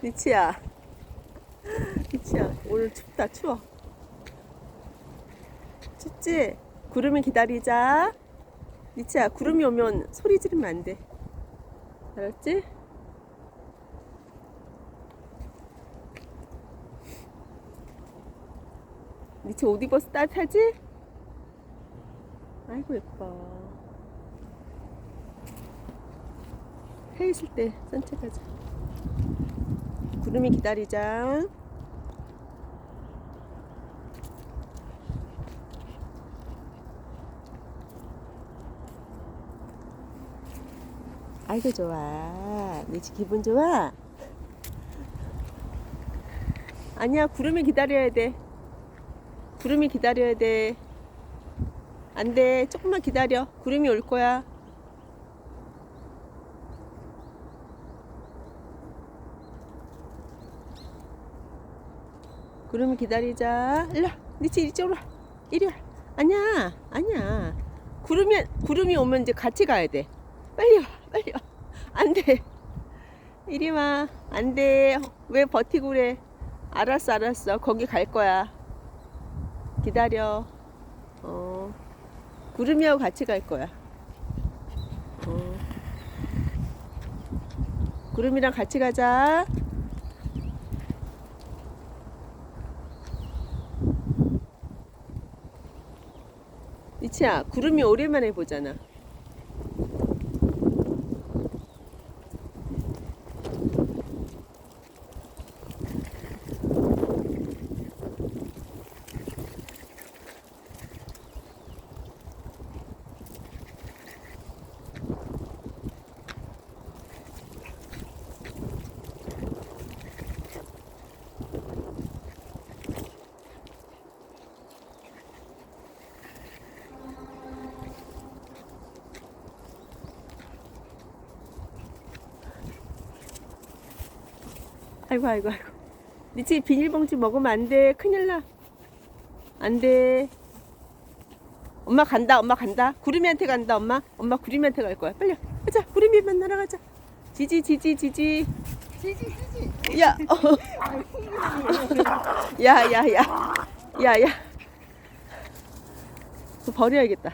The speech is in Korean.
리치야. 리치야, 오늘 춥다, 추워. 춥지? 구름이 기다리자. 리치야, 구름이 오면 소리 지르면 안 돼. 알았지? 리치 옷 입어서 따뜻하지? 아이고, 예뻐. 해 있을 때 산책하자. 구름이 기다리자. 아이고 좋아. 니치 기분 좋아? 아니야 구름이 기다려야 돼. 구름이 기다려야 돼. 안 돼. 조금만 기다려. 구름이 올 거야. 구름이 기다리자. 일로 와. 니치 이쪽으로 와. 이리 와. 아니야. 아니야. 구름이, 구름이 오면 이제 같이 가야 돼. 빨리 와. 빨리 와. 안 돼. 이리 와. 안 돼. 왜 버티고 그래. 알았어, 알았어. 거기 갈 거야. 기다려. 어. 구름이하고 같이 갈 거야. 어. 구름이랑 같이 가자. 이치야, 구름이 오랜만에 보잖아. 아이고, 아이고, 아이고. 니치 비닐봉지 먹으면 안 돼. 큰일 나. 안 돼. 엄마 간다, 엄마 간다. 구름이한테 간다, 엄마. 엄마 구름이한테 갈 거야. 빨리. 가자, 구름이 만나러 가자. 지지, 지지, 지지. 지지 지지. 야, 어. 야, 야, 야. 야, 야. 그거 버려야겠다.